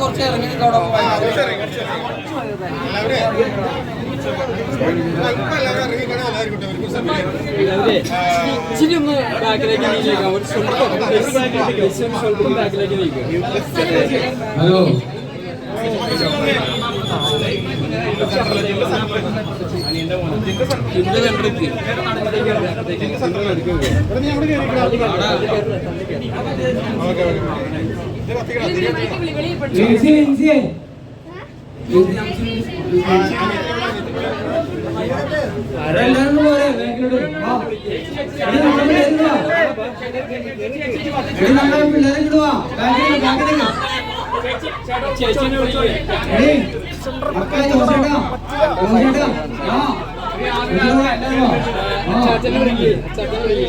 കുറച്ച് ഇറങ്ങി ഒരു ഹലോ എല്ലാവരും പോരെ ബാക്കിലോട്ട് വാ. എടി, നമ്മുടെ പിള്ളേരെ വാ. എടി, നമ്മുടെ ചേച്ചിനെ വിളിച്ചു എടി, മക്കളെ ജോസേട്ടാ, ജോസേട്ടാ, ആ. എല്ലാവരും വാ, എല്ലാവരും വാ. ആ. ചേച്ചനെ വിളിക്ക് ചേച്ചനെ വിളിക്ക്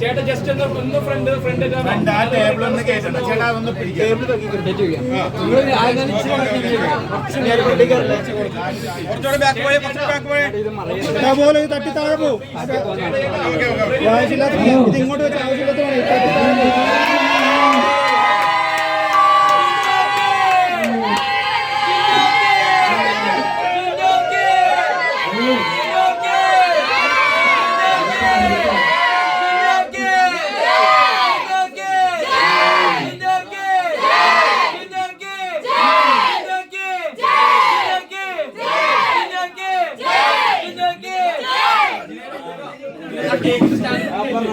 ചേട്ടാ ജസ്റ്റ് ഒന്ന് ഒന്ന് ഫ്രണ്ട് ഫ്രണ്ട് ടേബിൾ ഒന്ന് കേട്ടണം ചേട്ടാ അതൊന്ന് പോയി പോലെ തട്ടി താഴെ പോകും ആവശ്യമില്ലാത്ത ഇങ്ങോട്ട് വെച്ച് ആവശ്യമില്ലാത്ത പണി. തട്ടി താഴെ പോകും.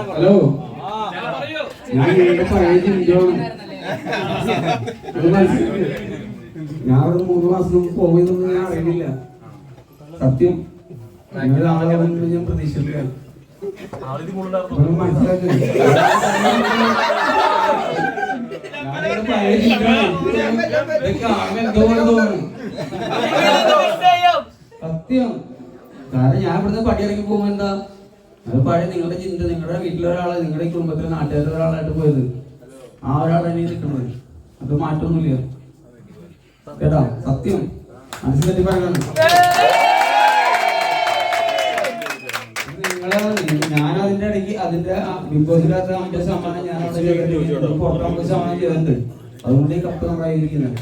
ഹലോ ഞാൻ നിങ്ങളുടെ പഴയ ചിന്തയാണ് അത് മനസ്സിലായി ഞാൻ അവിടെ മൂന്ന് മാസം മുമ്പ് ഞാൻ അറിയില്ല സത്യം. ഞാൻ പ്രതീക്ഷിച്ചില്ല. സത്യം. കാരണം ഞാൻ ഇവിടുന്ന് പടിയിറങ്ങി പോകുമ്പോ എന്താ? അത് പഴയ നിങ്ങളുടെ ചിന്ത നിങ്ങളുടെ വീട്ടിലൊരാളെ നിങ്ങളുടെ കുടുംബത്തിലെ നാട്ടുകാരിലൊരാളായിട്ട് പോയത്. ആ ഒരാളെ നിൽക്കുന്നത്. അത് മാറ്റമൊന്നുമില്ല കേട്ടോ? സത്യം. മനസ്സിൽ പറയണം. ഞാൻ അതിന്റെ ഇടയ്ക്ക് അതിന്റെ ബിഗ് ബോസിനകത്ത് അമ്പത് ശതമാനം ഞാൻ പുറത്ത് അമ്പത് ശതമാനം ചെയ്തിട്ടുണ്ട്. അതുകൊണ്ട് ഈ കപ്പ് നമ്മളായിരിക്കുന്നത്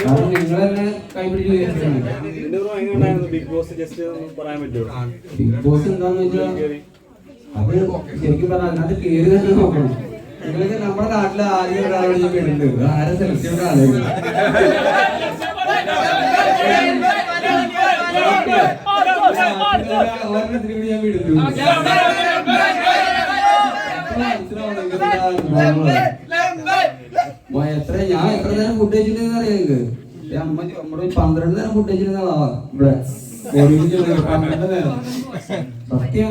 കാരണം നിങ്ങൾ തന്നെ കൈപിടിച്ച് ബിഗ് ബോസ് എന്താന്ന് വെച്ചാൽ അത് ശരിക്കും പറഞ്ഞാൽ അതിനകത്ത് കേറി തന്നെ നോക്കണം നിങ്ങൾക്ക് നമ്മുടെ നാട്ടിലെ ആദ്യം ഒരാളോട് ഞാൻ കേട്ടിട്ടുണ്ട്. ആരെ സെലക്ട് ചെയ്യുന്ന ആലോചിക്കും ഒരെണ്ണത്തിന് കൂടി ഞാൻ മോൻ എത്ര ഞാൻ എത്ര നേരം ഫുഡ് കഴിച്ചിട്ടുണ്ടെന്ന് അറിയാം നിങ്ങൾക്ക് നമ്മുടെ പന്ത്രണ്ട് നേരം ഫുഡ് കഴിച്ചിരുന്ന ആളാ ഇവിടെ. പന്ത്രണ്ട് നേരം. സത്യം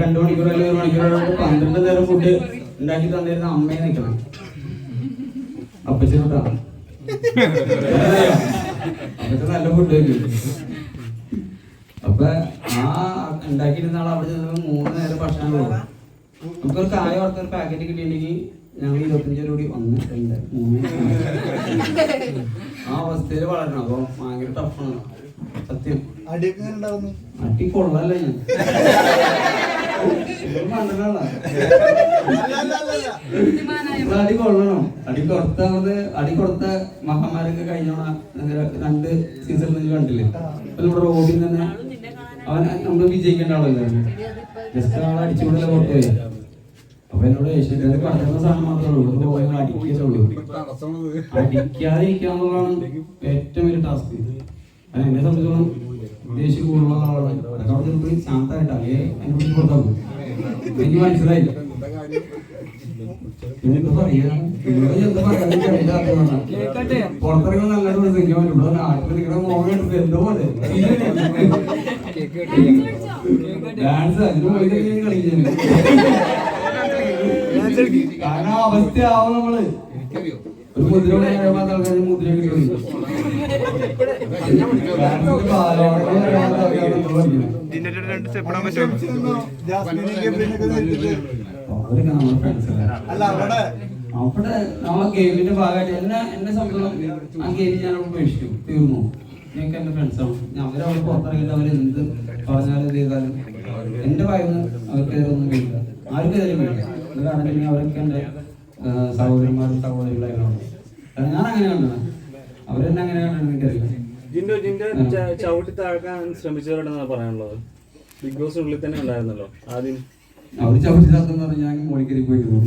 രണ്ടു മണിക്കൂർ അല്ലെങ്കിൽ ഒരു മണിക്കൂർ പന്ത്രണ്ട് നേരം ഫുഡ് ഉണ്ടാക്കി തന്നിരുന്ന അമ്മയെ നിൽക്കണം അപ്പച്ചനോട്ടാ അപ്പച്ചൻ നല്ല ഫുഡ് കഴിക്കും. അപ്പൊ ആ ഉണ്ടാക്കിയിരുന്ന ആൾ അവിടെ ചെന്നപ്പോ മൂന്ന് നേരം ഭക്ഷണം കൊടുക്കും നമുക്കൊരു കായ വളർത്ത ഒരു പാക്കറ്റ് കിട്ടിയിട്ടുണ്ടെങ്കിൽ ഞങ്ങൾ ഇരുപത്തഞ്ച് രൂപ കൂടി ഒന്ന് രണ്ട് മൂന്ന്. ആ അവസ്ഥയിൽ വളരണം. അപ്പൊ ഭയങ്കര ടഫാണ് സത്യം. അടി കൊള്ളല്ല. അടി കൊള്ളണം. അടി കൊടുത്തത് അടി കൊടുത്ത മഹാമാരൊക്കെ കഴിഞ്ഞോണ രണ്ട് സീസണിൽ കണ്ടില്ലേ? അപ്പൊ നമ്മുടെ റോഡിൽ തന്നെ അവൻ നമ്മൾ വിജയിക്കേണ്ട ആളല്ലേ? ജസ്റ്റ് ആളെ അടിച്ചുകൊണ്ടല്ലേ പുറത്തു? പോയി അപ്പൊ എന്നോട് ഏഷ്യക്കാര് പറയുന്ന സാധനം മാത്രമേ ഉള്ളൂ. പോയി അടിക്കുള്ളൂ അടിക്കാതിരിക്കാന്നുള്ളതാണ് ഏറ്റവും വലിയ ടാസ്ക് അത് എന്നെ സംബന്ധിച്ചോളം ദേഷ്യം കൂടുതലുള്ള ആളാണ്. അവിടെ ചെറുപ്പം ശാന്തമായിട്ട് അല്ലേ അതിനെ പുറത്താക്കും എനിക്ക് മനസ്സിലായില്ല. പറയാ? എന്താ പറയാ? പുറത്തിറങ്ങുമ്പോൾ നല്ല പ്രസംഗിക്കാൻ പറ്റും ഇവിടെ നാട്ടിൽ നിൽക്കുന്ന എടുത്ത് എന്തോ പോലെ. ഡാൻസ് അതിന് പോയി കളിക്കുന്നു കാരണം അവസ്ഥയാവും നമ്മൾ. ഒരു മുദ്ര ആൾക്കാർ മുദ്ര അവിടെ ആ ഗെയിമിന്റെ ഭാഗമായിട്ട് എന്നെ എന്നെ സംബന്ധം ആ ഗെയിം ഞാൻ അവിടെ ഉപേക്ഷിച്ചു തീർന്നു? ഞങ്ങൾക്ക് എന്റെ ഫ്രണ്ട്സാണ് അവർ അവരവിടെ പുറത്തിറങ്ങിയിട്ട് എന്ത് പറഞ്ഞാലും ഇത് ചെയ്താലും എന്റെ ഭാഗത്ത് അവർക്കെതിരെ ഒന്നും കഴിയില്ല ആർക്കെതിരെ കഴിയില്ല അത് കാരണം അവരൊക്കെ എന്റെ സഹോദരന്മാരും സഹോദരികളായിരുന്നു ഞാൻ അങ്ങനെ കണ്ടത്. അവരെന്നെ അങ്ങനെ കണ്ടത് എനിക്കറിയില്ല. ജിൻഡോ ജിൻഡോ ചവിട്ടി താഴ്ക്കാൻ ശ്രമിച്ചവരുടെന്നാണ് പറയാനുള്ളത്. ബിഗ് ബോസിനുള്ളിൽ തന്നെ ഉണ്ടായിരുന്നല്ലോ ആദ്യം. അവർ ചവിട്ടി തത്തെന്ന് പറഞ്ഞാൽ ഞാൻ മോളിക്കരി പോയിരുന്നു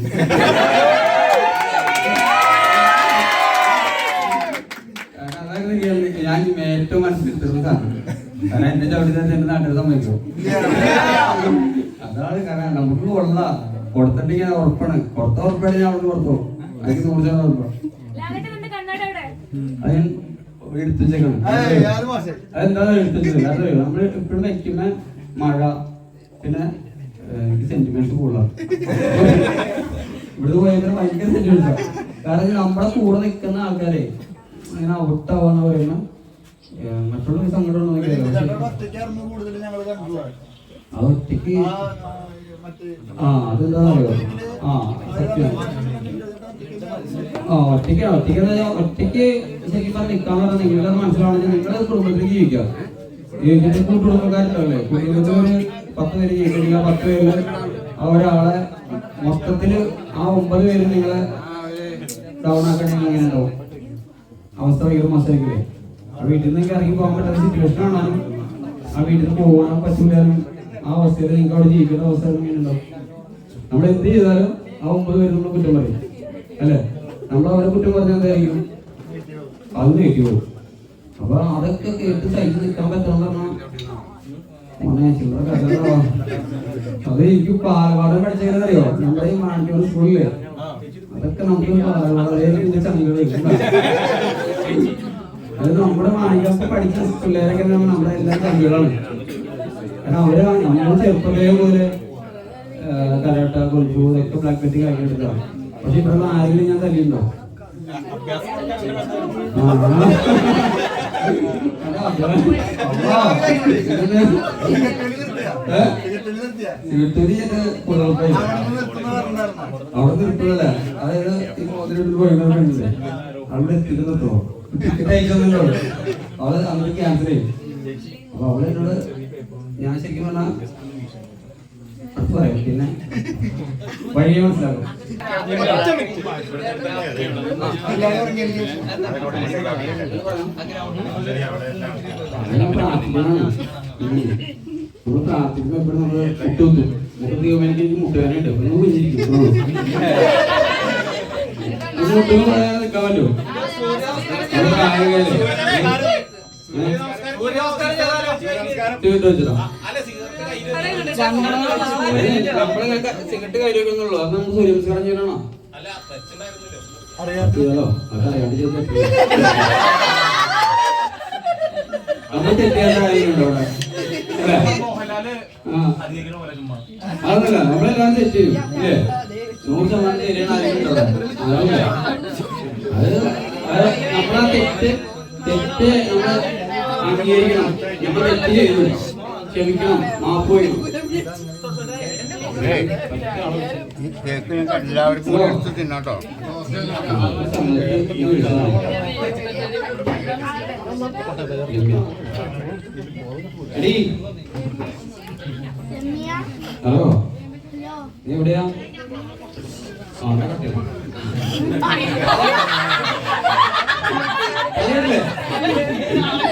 ഞാൻ- ഏറ്റവും മനസ്സിലെത്തുന്ന സാധനം. കാരണം എന്റെ ചവിട്ടി തന്നെ എന്റെ നാട്ടിൽ സമ്മതിച്ചു അതാണ് കാരണം. നമുക്ക് കൊള്ള. കൊടുത്തിട്ടുണ്ടെങ്കിൽ അത് ഉറപ്പാണ്. കൊടുത്ത ഉറപ്പാണ് ഞാൻ അവിടെ കൊടുത്തു എനിക്ക് നൂറ് ഉറപ്പാണ്. ലാലേട്ടൻ എന്റെ കണ്ണാടി എവിടെ? അത് ഞാൻ എടുത്തു വെച്ചേക്കണം. ഏയ്, അത് മോശം. അതെന്താ എടുത്തു വെച്ചത് അതറിയോ നമ്മൾ എപ്പോഴും വെക്കുമ്പോ മഴ പിന്നെ സെന്റിമെന്റ് എനിക്ക് സെന്റിമെന്റ്സ് കൂടുതലാണ്. ഇവിടെ പോയപ്പോൾ ഭയങ്കര കാരണം നമ്മുടെ കൂടെ നിൽക്കുന്ന ആൾക്കാരെ അങ്ങനെ ഔട്ടാവാന്ന് പറയുന്ന. മറ്റുള്ള സങ്കടം ഒന്നും എനിക്കറിയില്ല. ചേട്ടൻ പക്ഷേ ഒറ്റയ്ക്കായിരുന്നു കൂടുതൽ ഞങ്ങൾ അത് ഒറ്റയ്ക്ക് ആ മറ്റേ ആ സത്യം. ആ ഒറ്റയ്ക്ക് ഒറ്റയ്ക്ക് ഒറ്റയ്ക്ക് ശരിക്കും പറഞ്ഞാൽ നിൽക്കാൻ പറഞ്ഞാൽ നിങ്ങളുടെ മനസ്സിലാണെങ്കിൽ നിങ്ങളുടെ കുടുംബത്തിൽ ജീവിക്കുക. ജീവിച്ചിട്ട് കൂട്ടുകുടുംബക്കാരുണ്ടാവില്ലേ? കുടുംബത്തിൽ പത്ത് പേര് ആ പത്ത് പേരിൽ ആ ഒരാളെ മൊത്തത്തിൽ ആ ഒമ്പത് പേര് നിങ്ങളെ ഡൗൺ ആക്കണമെങ്കിൽ എങ്ങനെ ഉണ്ടാവും അവസ്ഥ ഭയങ്കര മോശമായിരിക്കില്ലേ? ആ വീട്ടിൽ നിന്ന് ഇറങ്ങി പോകാൻ പറ്റാത്ത സിറ്റുവേഷൻ ആണെങ്കിലും ആ വീട്ടിൽ നിന്ന് പോകാൻ പറ്റൂലാലും ആ അവസ്ഥയിൽ നിങ്ങൾക്ക് അവിടെ ജീവിക്കുന്ന അവസ്ഥ ഉണ്ടാവും നമ്മൾ എന്ത് ചെയ്താലും ആ ഒമ്പത് പേര് നമ്മൾ കുറ്റം പറയും. അല്ലേ? നമ്മൾ അവരെ കുറ്റം പറഞ്ഞാൽ എന്തായിരിക്കും അത് പോകും. അപ്പൊ അതൊക്കെ കേട്ട് സഹിച്ച് നിൽക്കാൻ കഥകളാ. അത് എനിക്ക് പഠിച്ചെങ്ങനെ അറിയോ? നമ്മുടെ ഈ മാനന്തവാടി സ്കൂളിൽ അതൊക്കെ നമുക്ക് അത് നമ്മുടെ മാണികൾക്ക് പഠിച്ച പിള്ളേരൊക്കെ നമ്മുടെ എല്ലാ ചങ്ങികളാണ് കാരണം അവർ നമ്മൾ ചെറുപ്പത്തിലേ പോലെ കരാട്ട കുൽഫു ഇതൊക്കെ ബ്ലാക്ക് ബെറ്റ് കഴിഞ്ഞെടുക്കാം പക്ഷെ ഇപ്പോഴുള്ള ആരെങ്കിലും ഞാൻ തല്ലിയുണ്ടോ അവിടെ നിർത്തുന്നല്ല അതായത് ഈ മോതിരം പോയില്ലേ അവിടെ എത്തിയിട്ട് നിർത്തുമോ ടിക്കറ്റ് അയച്ചൊന്നുമില്ലോ അവൾ അന്നൊരു ക്യാൻസൽ ചെയ്യും അപ്പൊ അവൾ എന്നോട് ഞാൻ ശരിക്കും പറഞ്ഞാൽ പറയാം പിന്നെ അങ്ങനെ പ്രാർത്ഥിക്കണം നമ്മൾ പ്രാർത്ഥിക്കുമ്പോൾ എപ്പോഴും നമ്മൾ മുട്ടുകുത്തും മുട്ടുകുത്തിക്കുമ്പോൾ എനിക്ക് മുട്ടുകാനായിട്ട് അപ്പൊ നമ്മൾ കുഞ്ഞിരിക്കും മുട്ടുകും പറയാതെ നിൽക്കാൻ പറ്റുമോ? നമ്മളെ സിഗരറ്റ് കയ്യിൽ വെക്കുന്നുള്ളൂ അത് നമുക്ക് സൂര്യ നമസ്കാരം ചെയ്യണോ ചെയ്താലോ അതറിയാണ്ട് നമ്മൾ അല്ലേ? ആ. അതൊന്നുമില്ല നമ്മളെല്ലാം തെറ്റ് ചെയ്യും ഇല്ലേ നൂറ് ശതമാനം ശരിയാണ് ആരെങ്കിലും? അതല്ല. അത് നമ്മളാ തെറ്റ് തെറ്റ് അംഗീകരിക്കണം നമ്മൾ തെറ്റ് ചെയ്തു? ക്ഷമിക്കണം മാപ്പ് വരും കേക്ക് എല്ലാവർക്കും കൂടി എടുത്ത് തിന്നാട്ടോ ഹലോ. നീ എവിടെയാ? ആ എന്നാ കട്ട് ചെയ്തോ. അറിയാറില്ലേ?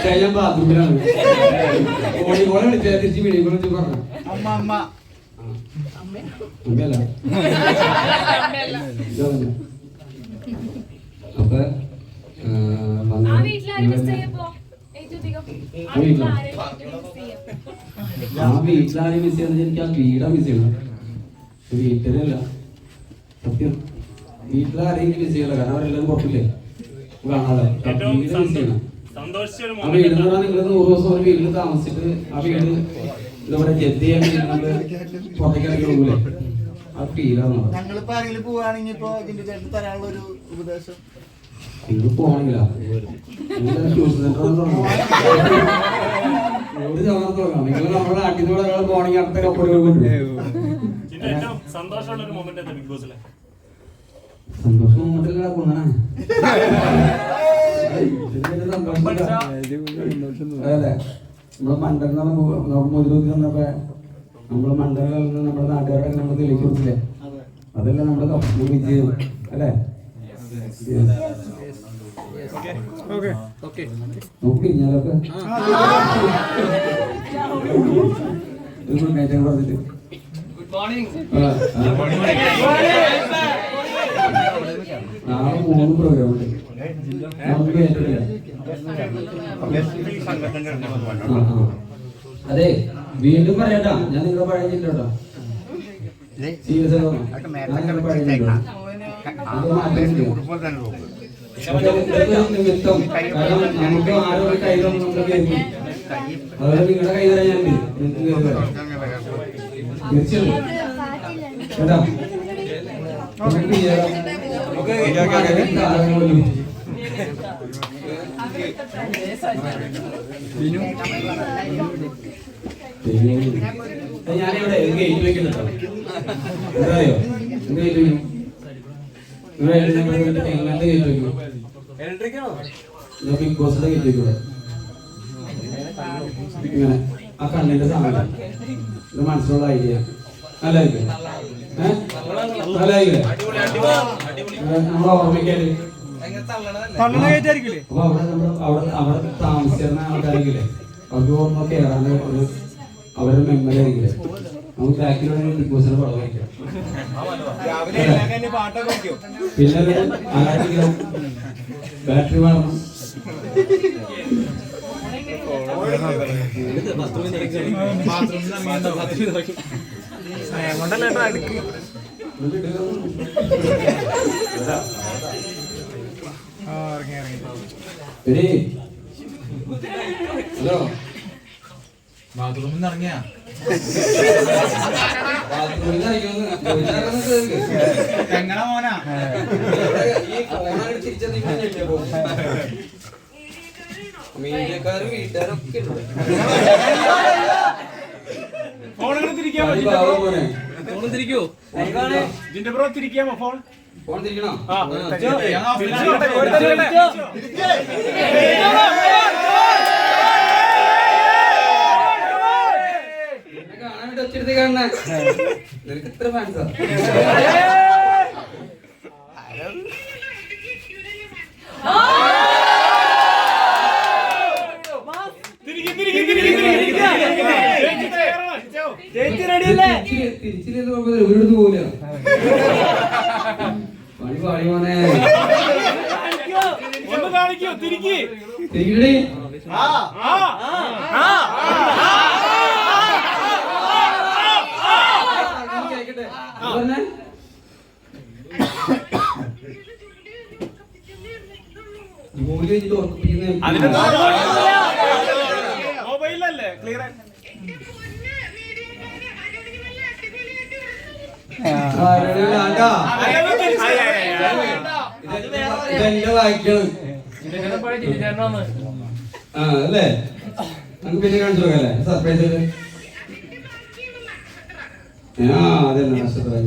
ബാത്റൂമിലാണ് വിളിച്ചാ തിരിച്ച് വിളിച്ച് പറഞ്ഞു? അമ്മയല്ല. അപ്പൊ ആ, വീട്ടിലാരെയും മിസ് ചെയ്യുന്നത് എനിക്ക് ആ വീടാ മിസ് ചെയ്യണം വീട്ടിലല്ല. സത്യം. വീട്ടിലാരെയും മിസ് ചെയ്യല കാരണം അവരെല്ലാം പുറത്തില്ലേ? കാണാതെ മിസ് ചെയ്യണം. ആ വീട് നിങ്ങൾ നൂറ് ദിവസം ഒരു വീട്ടിൽ താമസിച്ചിട്ട് ആ വീട് എന്താ പറയാ ജഡ്ജ് ചെയ്യാൻ വേണ്ടി നമ്മൾ പുറത്തേക്ക് ഇറങ്ങി പോകൂലേ ആ ഫീലാണ് ഞങ്ങളിപ്പോ ആരെങ്കിലും പോവാണെങ്കിൽ ഇപ്പൊ ഇതിന്റെ ചേട്ടൻ തരാനുള്ള ഒരു ഉപദേശം. നിങ്ങൾ സെന്റർ ഒരു തവണ തുടങ്ങാം നിങ്ങൾ നമ്മുടെ നാട്ടിൽ നിന്ന് ഒരാൾ പോകണമെങ്കിൽ അടുത്ത കൊണ്ടുവരും സന്തോഷമുള്ള ഒരു മൊമെന്റ് എന്താ ബിഗ് ബോസിലെ? സന്തോഷം മൊത്തത്തിലുള്ള കൊണ്ടാണ് അതെ. നമ്മൾ മണ്ടൻ മുതിർത്തി വന്നപ്പോ നമ്മൾ നിന്ന് നമ്മുടെ നാട്ടുകാരുടെ നമ്മൾ തെളിയിച്ചു കൊടുത്തില്ലേ? അതല്ല കപ്പ് വിജയം. അല്ലേ? നോക്കി ഞാനൊക്കെ ഒരു ഗുഡ് നൈറ്റ് പറഞ്ഞിട്ട് നാളെ മൂന്ന് പ്രോഗ്രാം ഉണ്ട്. നമുക്ക്. അതെ വീണ്ടും പറയണ്ട. ഞാൻ നിങ്ങളെ പഴയ ജില്ലോട്ടോ സീരിയസ് ഞാൻ നിങ്ങളുടെ പഴയ ജില്ലോ അത് മാറ്റമില്ല കുടുംബം തന്നെ പോകും. പക്ഷേ നിമിത്തം. കാരണം നമുക്ക് ആരും അതുപോലെ നിങ്ങളുടെ കൈ തരാൻ ഞാൻ. തീർച്ചയായും. കേട്ടാ? നമുക്ക് ഞാനിവിടെ ഗേറ്റ് വെക്കുന്നുണ്ടോ എന്തായോ എന്ത് ഗേറ്റ് വെക്കും? ഇവിടെ എങ്ങാണ്ട് ഗേറ്റ് വെക്കും? ബിഗ് ബോസിന്റെ ഗേറ്റ് വെക്കൂടെ ഇങ്ങനെ ആ കണ്ണിന്റെ സാധനം. ഇത് മനസ്സിലുള്ള ഐഡിയ നല്ലതായിരിക്കും. ഏഹ് നല്ലായിരിക്കും നമ്മളെ ഓർമ്മിക്കാൽ തള്ളണ കയറ്റായിരിക്കില്ലേ? അപ്പൊ അവിടെ നമ്മൾ അവിടെ അവിടെ താമസിച്ചിരുന്ന ആൾക്കാരെങ്കിലേ അവർക്ക് ഒന്ന് കയറാൻ ഒരു അവരുടെ മെമ്മറി ആയിരിക്കില്ലേ നമുക്ക് ബാക്കിലുള്ള ബിഗ് ബോസിന്റെ പടം വയ്ക്കാം. പിന്നെ ആരാധിക്കണം ബാറ്ററി വേണം. എടീ. ഹലോ. ബാത്റൂമിൽ നിന്ന് ഇറങ്ങിയാ. എങ്ങനെ മോനാ. മീഡിയക്കാരും വീട്ടുകാരൊക്കെ ഉണ്ട്. ഫോണിൽ തിരിക്കാൻ കളി പാവം മോനെ. ജിന്റെ ബ്രോ തിരിക്കാമോ ഫോൺ? നിനക്ക് ഇത്ര ഫാൻസാ തിരിച്ചില്ലെന്ന് പറഞ്ഞത് ഒരിടത്ത് മോനെ ഒന്ന് കാണിക്കോ തിരിക്കി. തിരിക്കടി. കേക്കട്ടെ പറഞ്ഞേ ജോലി കഴിഞ്ഞിട്ട് ഉറപ്പിക്കുന്ന. മൊബൈലല്ലേ? ക്ലിയർ ഇതെന്റെ വായിക്കണം ആ അല്ലേ നമുക്ക് പിന്നെ കാണിച്ചു നോക്കല്ലേ സർപ്രൈസ് ആ അതെ നക്ഷത്ര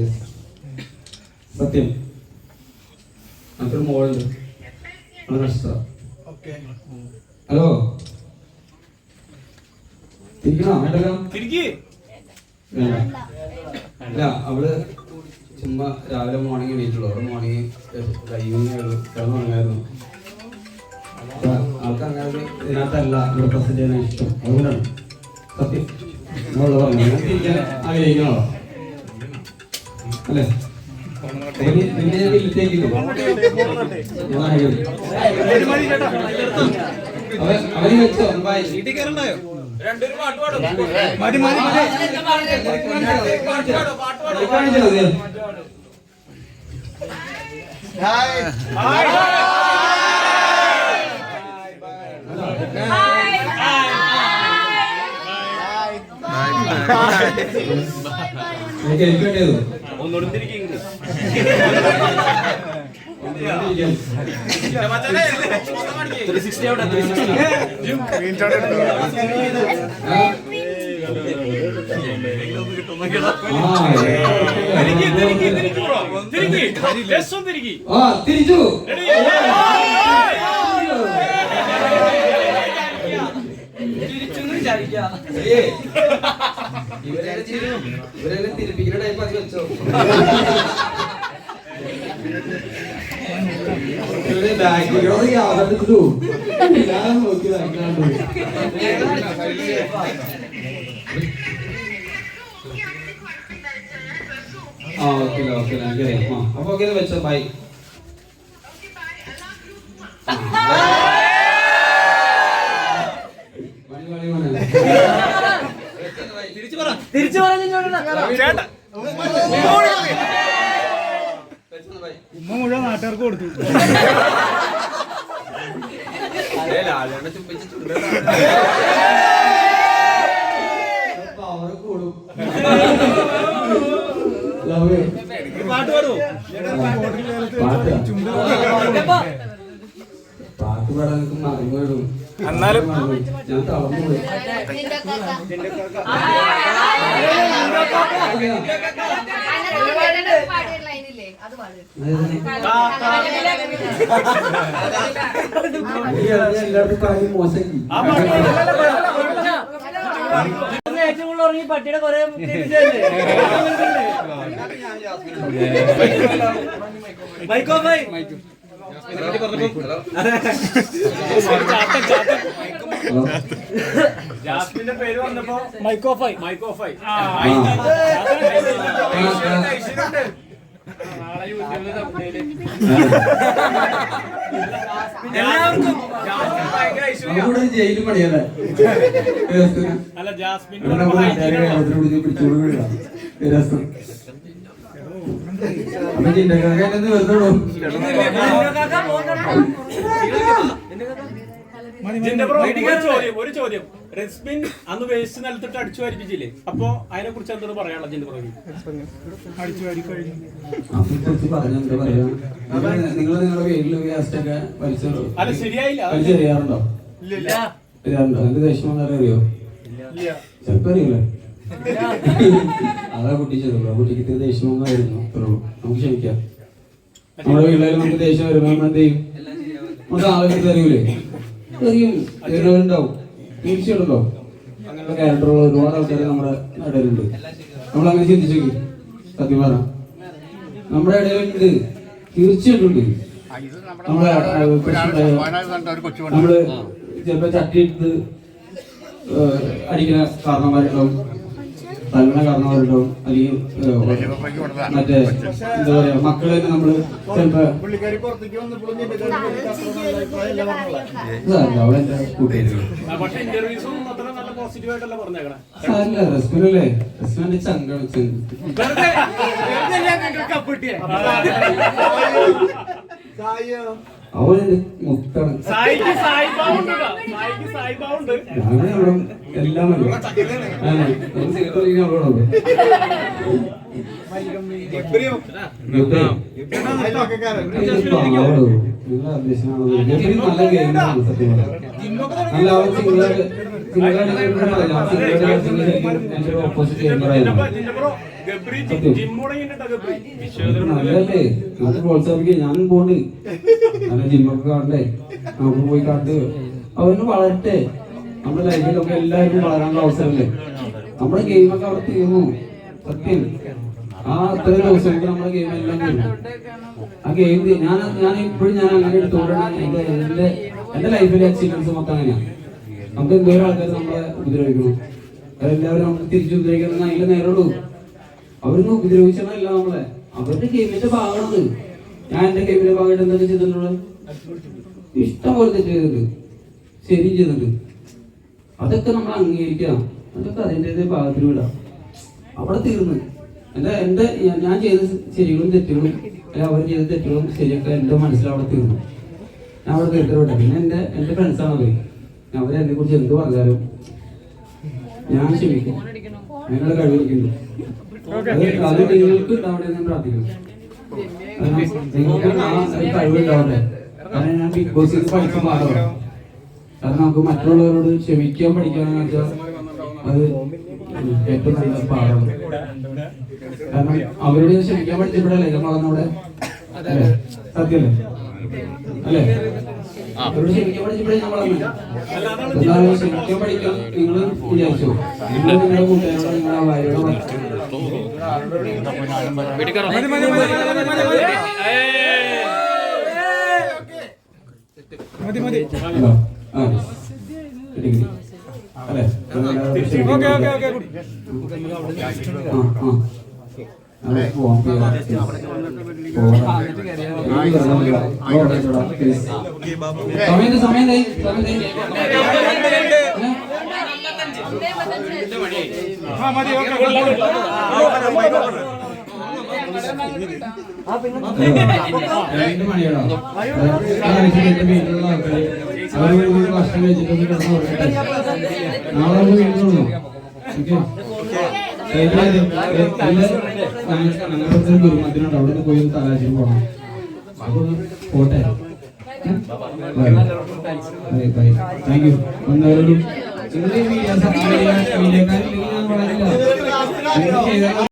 സത്യം നമുക്കൊരു മോളുണ്ട് അവൾ നക്ഷത്ര ഹലോ തിരിക്കണോ വേണ്ടല്ലോ അല്ല അവൾ ചുമ്മാ രാവിലെ മോർണിംഗ് എണീറ്റുള്ളൂ. അവിടെ മോർണിംഗ് ആൾക്ക് അങ്ങനെ ഇതിനകത്തല്ല ഇവിടെ പ്രസന്റ് ചെയ്യാൻ ഇഷ്ടം. അതുകൊണ്ടാണ്. സത്യം. നമ്മളുള്ള പറഞ്ഞു ഞാൻ തിരിക്കാൻ ആഗ്രഹിക്കണോ? അല്ലേ? പിന്നെ പിന്നെ ഞാൻ വിളിച്ചേക്കില്ല അവൻ അവന് വെച്ചോ മതി മതി ഒന്നുകൂടി തിരിക്കും തിരിച്ചു ഇവരെല്ലാം തിരിപ്പിക്കുന്ന ടൈപ്പ് അത് വെച്ചോ ബാക്കിലോട് യാതൊരു ഞാൻ നോക്കി ബാക്കിലാണ് ആ ഓക്കെ ഓക്കെ എനിക്കറിയാം ആ അപ്പൊ ഓക്കെ വെച്ചോ ബൈ മണി മണി തിരിച്ചു പറഞ്ഞു ചേട്ടാ. ഉമ്മ മുഴുവൻ നാട്ടുകാർക്ക് കൊടുത്തു പാട്ട് പാടുവോ പാട്ട് പാടാൻ വീഴും എന്നാലും ഞാൻ തളർന്നു പോയി അത് പാടും എല്ലാവർക്കും കാര്യം മോശം ഏറ്റവും കൂടുതൽ ഉറങ്ങി പട്ടിയുടെ കുറെ മൈക്കോ ബൈ ജാസ്മിന്റെ പേര് വന്നപ്പോ മൈക്കോ ഫൈ എല്ലാവർക്കും ജയിലിൽ പണിയല്ലേ? അല്ല ജാസ്മിൻ ഇവിടെ നാട്ടുകാരെ കേരളത്തിൽ പിടിച്ച് പിടിച്ചോണ്ട് വീഴാ. രസം. അപ്പൊ ചിന്തക്കാർക്ക് എന്നെ വെറുതെ വിടും. ജിന്റെ ബ്രോ, ഒരു ചോദ്യം ഒരു ചോദ്യം. റെസ്മിൻ അന്ന് വേസ്റ്റ് നിലത്തിട്ട് അടിച്ചു വാരിപ്പിച്ചില്ലേ? അപ്പൊ അതിനെ കുറിച്ച് എന്താണ് പറയാനുള്ള ജിന്റെ പ്രവീൺ അടിച്ചു വാരി കഴിഞ്ഞു. നിങ്ങൾ നിങ്ങളുടെ വീട്ടിൽ അല്ല ശരിയായില്ല. വലിച്ചെറിയാറുണ്ടോ? എറിയാറുണ്ടോ? എന്ത് ദേഷ്യം വന്നാലും അറിയോ? ചിലപ്പോ അറിയില്ലേ? അതാ കുട്ടി ആ കുട്ടിക്ക് ഇത്തിരി ദേഷ്യം ഒന്നായിരുന്നു അത്രേ ഉള്ളൂ. നമുക്ക് ക്ഷമിക്കാം. നമ്മുടെ വീട്ടിലായാലും നമുക്ക് ദേഷ്യം വരുമ്പോ നമ്മൾ എന്ത് ചെയ്യും നമുക്ക് ആളെ അറിയൂലേ? അറിയും അറിയുന്നവരുണ്ടാവും തീർച്ചയായിട്ടും ഉണ്ടാവും അങ്ങനെയുള്ള ഒരുപാട് ആൾക്കാർ നമ്മുടെ ഇടയിലുണ്ട്. നമ്മൾ അങ്ങനെ ചിന്തിച്ചു സത്യം പറ. നമ്മുടെ ഇടയിലുണ്ട്. തീർച്ചയായിട്ടും ഉണ്ട്. നമ്മളെ നമ്മൾ ചിലപ്പോ ചട്ടിയിട്ട് അടിക്കുന്ന കാരണന്മാരുണ്ടാവും തല്ലണ കാരണന്മാരുണ്ടാവും അല്ലെങ്കിൽ മറ്റേ എന്താ പറയാ മക്കളെ നമ്മൾ ചിലപ്പോ എന്റെ റെസ്മിനല്ലേ റെസ്മിന്റെ ചങ്കാണ് ചങ്ക് അവളെന്റെ മുത്താണ് സായിക്ക് സായിബാവ് ഉണ്ട് കേട്ടോ. സായിക്ക് സായിബാവ് ഉണ്ട് ഞാൻ അവളും എല്ലാം അവളോടുണ്ട് ഗബ്രി. നല്ല ഗെയിമാണ് സത്യം. നല്ല സിംഗിളായിട്ട് ഓപ്പോസിറ്റ് ജിന്റെ ഗെയിമറായിരുന്നു. ജിന്റെ ബ്രോ ഗബ്രി ജിം മുടങ്ങിട്ടോ ഗബ്രി. നല്ലതല്ലേ? നമുക്ക് പ്രോത്സാഹിപ്പിക്കാം ഞാനും പോണ്ട്. നല്ല ജിമ്മൊക്കെ കാണണ്ടേ? നമുക്ക് പോയി കണ്ട്. അവന് വളരട്ടെ. നമ്മുടെ ലൈഫിലൊക്കെ എല്ലാവർക്കും വളരാനുള്ള അവസരമല്ലേ? നമ്മുടെ ഗെയിമൊക്കെ അവിടെ തീർന്നു. സത്യം. ആ അത്രയും ദിവസങ്ങൾക്ക് നമ്മുടെ ഗെയിം എല്ലാം കഴിഞ്ഞു. ആ ഗെയിം ഞാൻ ഞാൻ ഇപ്പോഴും ഞാൻ അങ്ങനെ എടുത്തുകൊണ്ടാണ് എന്റെ എന്റെ എന്റെ ലൈഫിലെ എക്സ്പീരിയൻസ് മൊത്തം അങ്ങനെയാണ് നമുക്ക് എന്തോരം ആൾക്കാർ നമ്മളെ ഉപദ്രവിക്കണം. അവരെല്ലാവരും നമുക്ക് തിരിച്ചു ഉപദ്രവിക്കണം അതിന്റെ നേരുള്ളൂ അവരൊന്നും ഉപദ്രവിച്ചതല്ല നമ്മളെ. അവരുടെ ഗെയിമിന്റെ ഭാഗമാണത് ഞാൻ എന്റെ ഗെയിമിന്റെ ഭാഗമായിട്ട് എന്തൊക്കെ ചെയ്തിട്ടുള്ളത്? ഇഷ്ടം പോലെ തെറ്റ് ചെയ്തിട്ടുണ്ട്. ശരി ചെയ്തിട്ടുണ്ട്. അതൊക്കെ നമ്മൾ അംഗീകരിക്കാം അതൊക്കെ അതിന്റെതായ ഭാഗത്തിൽ വിടാം അവിടെ തീർന്ന്. എന്റെ എന്റെ ഞാൻ- ചെയ്ത ശരികളും തെറ്റുകളും അല്ലെ അവർ ചെയ്ത തെറ്റുകളും ശരിയൊക്കെ എന്റെ മനസ്സിലവിടെ തീർന്നു. ഞാൻ അവിടെ തീർത്തിട്ട് പിന്നെ എന്റെ എന്റെ ഫ്രണ്ട്സാണ് അവർ അവരെന്നെ കുറിച്ച് എന്ത് പറഞ്ഞാലും ഞാൻ ക്ഷമിക്കും. നിങ്ങളെ കഴിവിരിക്കുന്നു. അത് നിങ്ങൾക്ക് ഉണ്ടാവട്ടെ എന്ന് ഞാൻ പ്രാർത്ഥിക്കുന്നു. നിങ്ങൾക്ക് ആ കഴിവുണ്ടാവട്ടെ കാരണം ഞാൻ ബിഗ് ബോസിൽ പഠിക്കാൻ പാഠമാണ് കാരണം നമുക്ക് മറ്റുള്ളവരോട് ക്ഷമിക്കാൻ പഠിക്കാന്ന് വെച്ചാൽ അത് ഏറ്റവും നല്ല പാഠം കാരണം അവരോട് ക്ഷമിക്കാൻ പഠിച്ചപ്പോഴല്ലേ ഞാൻ അവിടെ അല്ലേ? സത്യമല്ലേ? അല്ലേ? അവരോട് ക്ഷമിക്കാൻ എന്നാലും പഠിക്കാൻ നിങ്ങൾ വിചാരിച്ചു. നിങ്ങൾ നിങ്ങളുടെ കൂട്ടുകാരോട് ഹലോ ആ ഓക്കെ ഓക്കെ ഓക്കെ ആ ആ അതെ പോവാം സമയം. ഏ? രണ്ട് മണിയാണോ വീട്ടിലുള്ള ആൾക്കാര് അവർ ഒരു ഭക്ഷണം കഴിച്ചിട്ടൊന്ന് കിടന്നു ഉറങ്ങട്ടെ. നാളെ അവർ വീട്ടിലുള്ളൂ ഞങ്ങളുടെ ഗുരുമത്തിനുണ്ട് അവിടെ നിന്ന് പോയി തലാശിന് പോകണം പോട്ടെ താങ്ക് യു എന്തായാലും